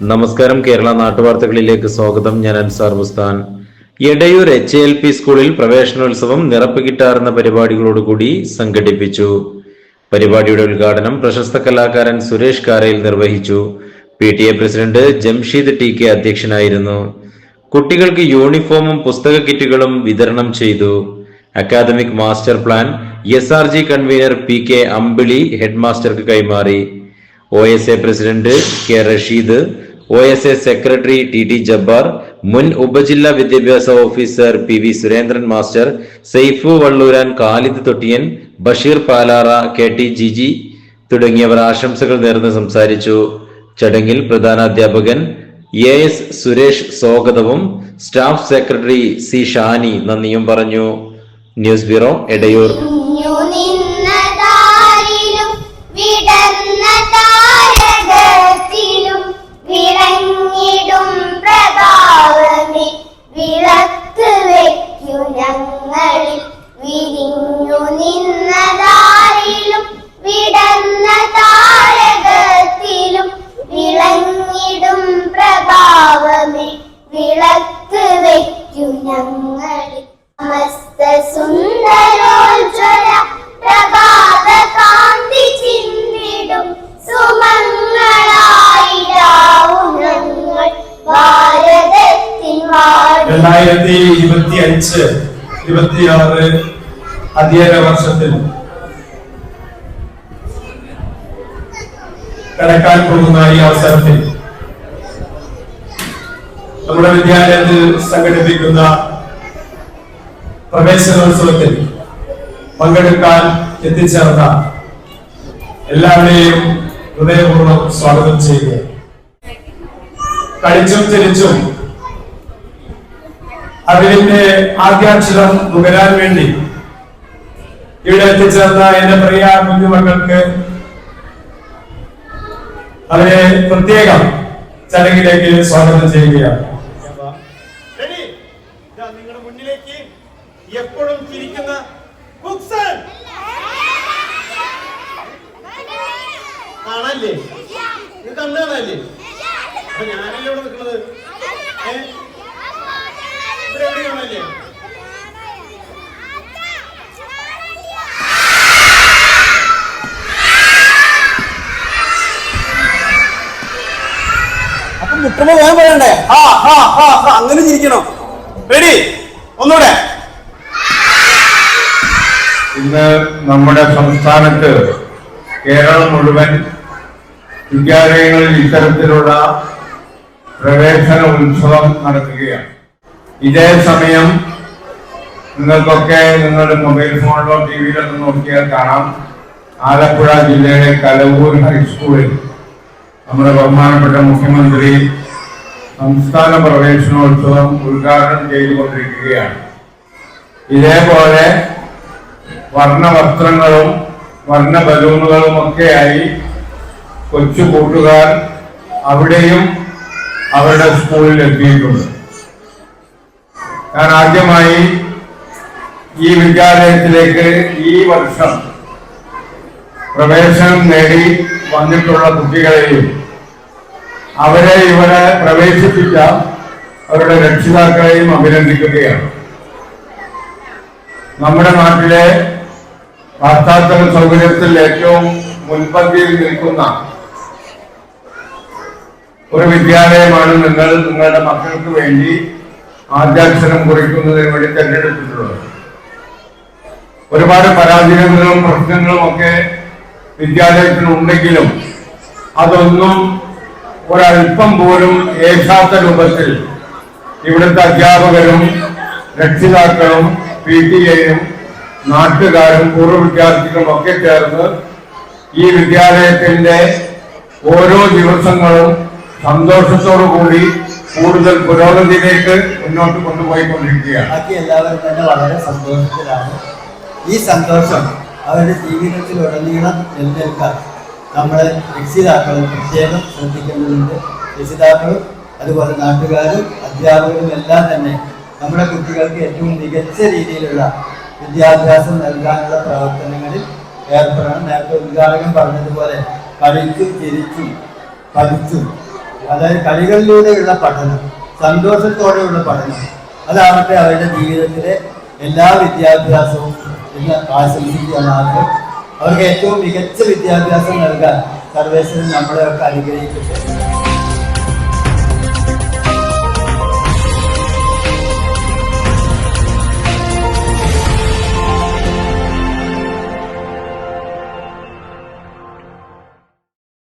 നമസ്കാരം കേരള നാട്ടുവാർത്തകളിലേക്ക് സ്വാഗതം. ഞാൻ Ansar Mustan. Edayur H L P സ്കൂളിൽ പ്രവേശനോത്സവം നിറപ്പ് കിട്ടാറുന്ന പരിപാടികളോടുകൂടി സംഘടിപ്പിച്ചു. പരിപാടിയുടെ ഉദ്ഘാടനം പ്രശസ്ത കലാകാരൻ സുരേഷ് കാരയിൽ നിർവഹിച്ചു. P T A president Jamsheed T K അധ്യക്ഷനായിരുന്നു. കുട്ടികൾക്ക് യൂണിഫോമും പുസ്തക കിറ്റുകളും വിതരണം ചെയ്തു. Academic master plan S R G convenor P K Ambili head മാസ്റ്റർക്ക് കൈമാറി. O S A president K Rasheed O S A secretary T T Jabbar മുൻ ഉപജില്ലാ വിദ്യാഭ്യാസ officer P V Surendran master Saifu Valluran Khalid Thottiyan Basheer Palara K T Jiji തുടങ്ങിയവർ ആശംസകൾ നേർന്ന് സംസാരിച്ചു. ചടങ്ങിൽ പ്രധാനാധ്യാപകൻ A S Suresh സ്വാഗതവും സ്റ്റാഫ് സെക്രട്ടറി സി ഷാനി നന്ദിയും പറഞ്ഞു. News bureau Edayur. விளங்க രണ്ടായിരത്തി ഇരുപത്തി അഞ്ച് ഇരുപത്തിയാറ് അധ്യയന വർഷത്തിൽ കടക്കാൻ പോകുന്ന ഈ അവസരത്തിൽ നമ്മുടെ വിദ്യാലയത്തിൽ സംഘടിപ്പിക്കുന്ന പ്രവേശനോത്സവത്തിൽ പങ്കെടുക്കാൻ എത്തിച്ചേർന്ന എല്ലാവരെയും ഹൃദയപൂർവം സ്വാഗതം ചെയ്യുക കളിച്ചും ചിരിച്ചും അറിവിന്റെ ആദ്യാക്ഷരം നുകരാൻ വേണ്ടി ഇവിടെ എത്തിച്ചേർന്ന എന്റെ പ്രിയ കുഞ്ഞുമക്കൾക്ക് അവരെ പ്രത്യേകം ചടങ്ങിലേക്ക് സ്വാഗതം ചെയ്യുകയാണ്. റെഡി ഇതാ നിങ്ങളുടെ മുന്നിലേക്ക് എപ്പോഴും ചിരിക്കുന്ന കാണല്ലേ ഇത് കണ്ണ് മുട്ടുമ്പോ ഞാൻ പറയണ്ടേ? ആ ആ ആ അങ്ങനെ ചിരിക്കണം. റെഡി ഒന്നുകൂടെ. ഇന്ന് നമ്മുടെ സംസ്ഥാനത്ത് കേരളം മുഴുവൻ വിദ്യാലയങ്ങളിൽ ഇത്തരത്തിലുള്ള പ്രവേശന ഉത്സവം നടക്കുകയാണ്. ഇതേ സമയം നിങ്ങൾക്കൊക്കെ നിങ്ങളുടെ മൊബൈൽ ഫോണിലോ ടി വിയിലോ നോക്കിയാൽ കാണാം. ആലപ്പുഴ ജില്ലയിലെ കലവൂർ ഹൈസ്കൂളിൽ നമ്മുടെ ബഹുമാനപ്പെട്ട മുഖ്യമന്ത്രി സംസ്ഥാന പ്രവേശനോത്സവം ഉദ്ഘാടനം ചെയ്തുകൊണ്ടിരിക്കുകയാണ്. ഇതേപോലെ വർണവസ്ത്രങ്ങളും വർണ ബലൂണുകളും ഒക്കെയായി കൊച്ചു കൂട്ടുകാർ അവിടെയും അവരുടെ സ്കൂളിൽ എത്തിയിട്ടുണ്ട്. ഞാൻ ആദ്യമായി ഈ വിദ്യാലയത്തിലേക്ക് ഈ വർഷം പ്രവേശനം നേടി വന്നിട്ടുള്ള കുട്ടികളെയും അവരെ ഇവിടെ പ്രവേശിപ്പിച്ച അവരുടെ രക്ഷിതാക്കളെയും അഭിനന്ദിക്കുകയാണ്. നമ്മുടെ നാട്ടിലെ വാർത്താത്തല സൗകര്യത്തിൽ ഏറ്റവും മുൻപന്തിയിൽ നിൽക്കുന്ന ഒരു വിദ്യാലയമാണ് നിങ്ങൾ നിങ്ങളുടെ മക്കൾക്ക് വേണ്ടി ആദ്യാക്ഷരം കുറിക്കുന്നതിന് വേണ്ടി തെരഞ്ഞെടുത്തിട്ടുള്ളത്. ഒരുപാട് പരാജയങ്ങളും പ്രശ്നങ്ങളും ഒക്കെ വിദ്യാലയത്തിനുണ്ടെങ്കിലും അതൊന്നും ഒരൽപ്പം പോലും ഏകാത്ത രൂപത്തിൽ ഇവിടുത്തെ അധ്യാപകരും രക്ഷിതാക്കളും പി ടി എയും നാട്ടുകാരും പൂർവ വിദ്യാർത്ഥികളും ഒക്കെ ചേർന്ന് ഈ വിദ്യാലയത്തിന്റെ ഓരോ ദിവസങ്ങളും സന്തോഷത്തോടു കൂടി കൂടുതൽ പുരോഗതിയിലേക്ക് മുന്നോട്ട് കൊണ്ടുപോയിക്കൊണ്ടിരിക്കുകയാണ്. ബാക്കി എല്ലാവരും തന്നെ വളരെ സന്തോഷത്തിലാണ്. ഈ സന്തോഷം അവരുടെ ജീവിതത്തിൽ ഉടനീളം നിലനിൽക്കാൻ നമ്മൾ രക്ഷിതാക്കളും പ്രത്യേകം ശ്രദ്ധിക്കേണ്ടതുണ്ട്. രക്ഷിതാക്കളും അതുപോലെ നാട്ടുകാരും അധ്യാപകരും എല്ലാം തന്നെ നമ്മുടെ കുട്ടികൾക്ക് ഏറ്റവും മികച്ച രീതിയിലുള്ള വിദ്യാഭ്യാസം നൽകാനുള്ള പ്രവർത്തനങ്ങളിൽ ഏർപ്പെടണം. നേരത്തെ ഉദ്ഘാടകൻ പറഞ്ഞതുപോലെ കളിച്ചും ചിരിച്ചും പഠിച്ചും. അതായത് കളികളിലൂടെയുള്ള പഠനം സന്തോഷത്തോടെയുള്ള പഠനം. അതാവട്ടെ അവരുടെ ജീവിതത്തിലെ എല്ലാ വിദ്യാഭ്യാസവും ആശംസിക്കുകയാണ് ആദ്യം അവർക്ക് ഏറ്റവും മികച്ച വിദ്യാഭ്യാസം നൽകാൻ സർവേശ്വരൻ നമ്മളെയൊക്കെ അനുഗ്രഹിക്കട്ടെ.